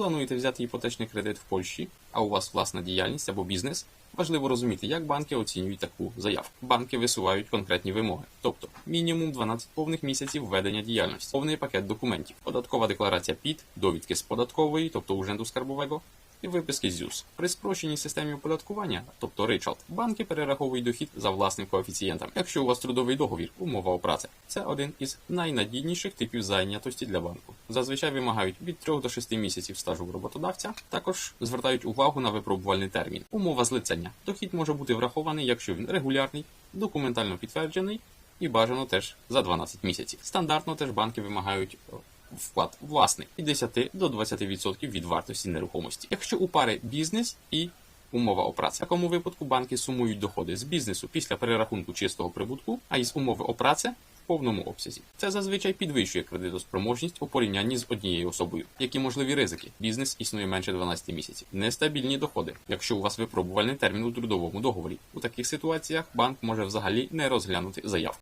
Плануєте взяти іпотечний кредит в Польщі, а у вас власна діяльність або бізнес? Важливо розуміти, як банки оцінюють таку заявку. Банки висувають конкретні вимоги, тобто мінімум 12 повних місяців ведення діяльності, повний пакет документів, податкова декларація ПІД, довідки з податкової, тобто уrzędu скарбового, і виписки ЗЮС. При спрощеній системі оподаткування, тобто ричалт, банки перераховують дохід за власним коефіцієнтом. Якщо у вас трудовий договір, умова о праці, це один із найнадійніших типів зайнятості для банку. Зазвичай вимагають від 3 до 6 місяців стажу у роботодавця. Також звертають увагу на випробувальний термін. Умова злицення. Дохід може бути врахований, якщо він регулярний, документально підтверджений і бажано теж за 12 місяців. Стандартно теж банки вимагають вклад власний від 10 до 20% від вартості нерухомості. Якщо у пари бізнес і умова о праці. В такому випадку банки сумують доходи з бізнесу після перерахунку чистого прибутку, а із умови о праці в повному обсязі. Це зазвичай підвищує кредитоспроможність у порівнянні з однією особою. Які можливі ризики? Бізнес існує менше 12 місяців. Нестабільні доходи. Якщо у вас випробувальний термін у трудовому договорі. У таких ситуаціях банк може взагалі не розглянути заявку.